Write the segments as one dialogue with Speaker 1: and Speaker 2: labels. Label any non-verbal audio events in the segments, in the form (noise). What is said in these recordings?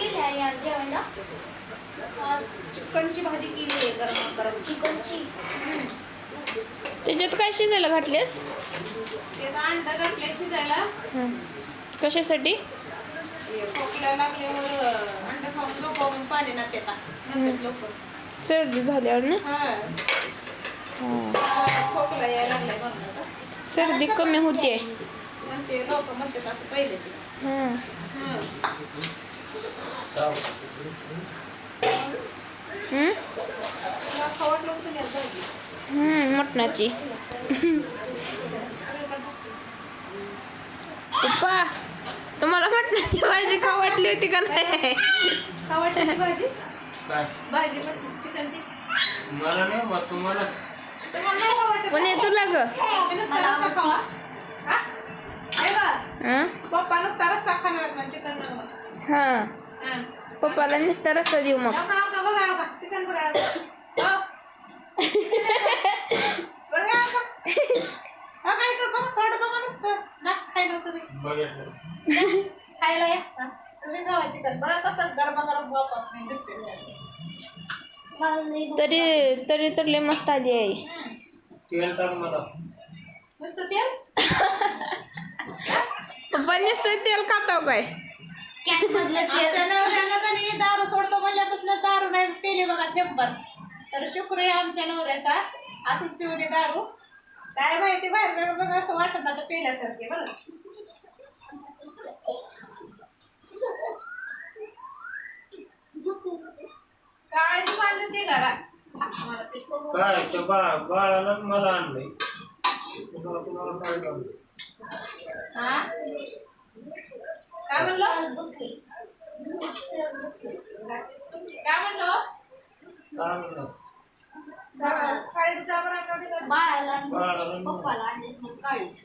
Speaker 1: केली आहे आज जेवायला?
Speaker 2: चिकनची भाजी केली आहे गरम गरम.
Speaker 1: चिकनची?
Speaker 3: त्याच्यात काय शिजायला घातलेस?
Speaker 2: अंडा घातले शिजायला.
Speaker 3: कशासाठी?
Speaker 2: खोकला लागल्यावर अंडा खाऊन नको म्हणून पाणी ना लोक
Speaker 3: सर्दी झाल्यावर ना.
Speaker 2: खोकला यायला लागलाय
Speaker 3: सर्दी कमी होते
Speaker 2: मग ते लोक म्हणतात असं पहिल्याचे
Speaker 3: हं.
Speaker 2: हं.
Speaker 3: हं?
Speaker 2: तुला खाऊ वाटलं होतं तुम्ही आज भाजी
Speaker 3: हं, मटणाची पप्पा तुम्हाला मटणाची भाजी का वाटली होती का नाही
Speaker 2: खाऊ वाटली भाजी भाजी पण चिकनची
Speaker 4: मला नाही बा तुम्हाला
Speaker 3: पण तुला ग
Speaker 2: नुसता खावा पप्पा नुसता रस्सा खाणार चिकन
Speaker 3: हां
Speaker 2: हा.
Speaker 3: पप्पाला नुसता रस्ता देऊ मग
Speaker 2: का, बघा, चिकन थोडं बघा नुसतं. खायला खायला या. तुम्ही खावा चिकन. बघा कसं गरमागरम गरम नाही,
Speaker 3: तरी तरी तर लय मस्त आली आहे.
Speaker 4: तेल टाक मला
Speaker 2: नुसतं तेल? (laughs)
Speaker 3: पप्पा नुसतं तेल खाताव काय?
Speaker 2: आमच्या का नाही दारू सोडतो म्हणल्यापासून दारू नाही पेली बघा थेंबर तर शुक्र आहे आमच्या नवऱ्याचा असंच पिवली दारू. काय माहिती बाहेर बघा असं वाटत ना तर पेल्यासारखे बरं काळजी बांधली ते घरात मला ते बघू.
Speaker 4: काय त्या बा बाळाला मला आणलंय. तुम्हाला तुम्हाला काय
Speaker 2: हा? काय म्हणलो? काय
Speaker 4: काय.
Speaker 1: बाळाला
Speaker 4: बाळाला
Speaker 1: पप्पाला आणि मग काळीच.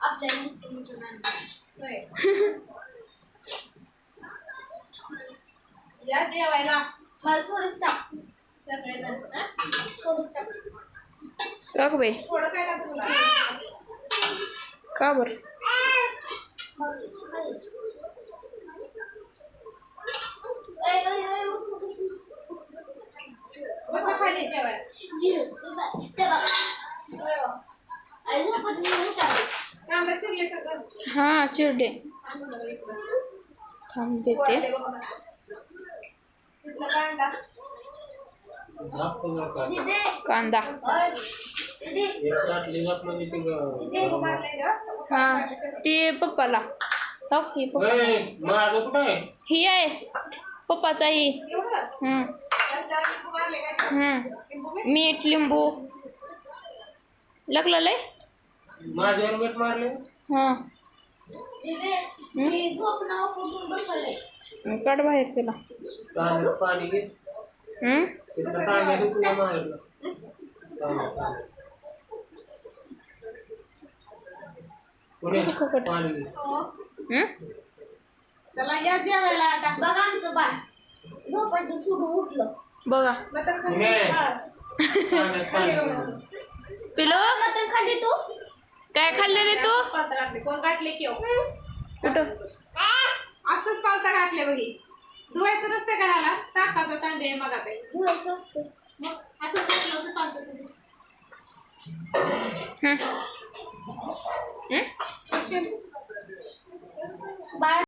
Speaker 1: आपल्याला नुसतं आणलं. (laughs)
Speaker 2: या जेवायला
Speaker 1: मला थोडंच टाक
Speaker 2: सगळेजण, हा?
Speaker 1: थोडंच टाक
Speaker 3: का ग बाई
Speaker 2: थोडं काय लागतं तुला
Speaker 3: का बरं
Speaker 1: मग खाली. ऐ, ऐ, ऐ, उठ, उठ, उठ.
Speaker 2: बसा खाली जेवायला
Speaker 1: जिरं, ते बघ, ते बघ. आई झोपत नाही, उठावी.
Speaker 2: कांदा चिरले सगळं
Speaker 3: हां चिरडे. थांब देते
Speaker 2: वाढले बघा मला. कांदा.
Speaker 4: का.
Speaker 3: हां ते पप्पाला. हो ही पप्पा. ही आहे. पप्पाचा ही.
Speaker 2: का? मीठ?
Speaker 3: लिंबू. लागलं लय हां. काढ बाहेर तिला हं?
Speaker 2: हो.
Speaker 3: हं?
Speaker 2: चला या जेवायला आता
Speaker 1: बघा आमचं बाळ झोपायचं सोडून उठलं
Speaker 3: बघा
Speaker 2: खाली. हा. खाली.
Speaker 3: पिलो
Speaker 1: मटण खाल्ली तू
Speaker 3: काय खाल्ले रे तू?
Speaker 2: घातले कोण घातले की हो?
Speaker 3: कुठं?
Speaker 2: असंच पालथा घातले बघी. धुवायचं नसते का ह्याला? टाकायचं तांबे आहे मग आता
Speaker 1: धुवायचं असतं
Speaker 2: मग असं होतं पालथा तुम्ही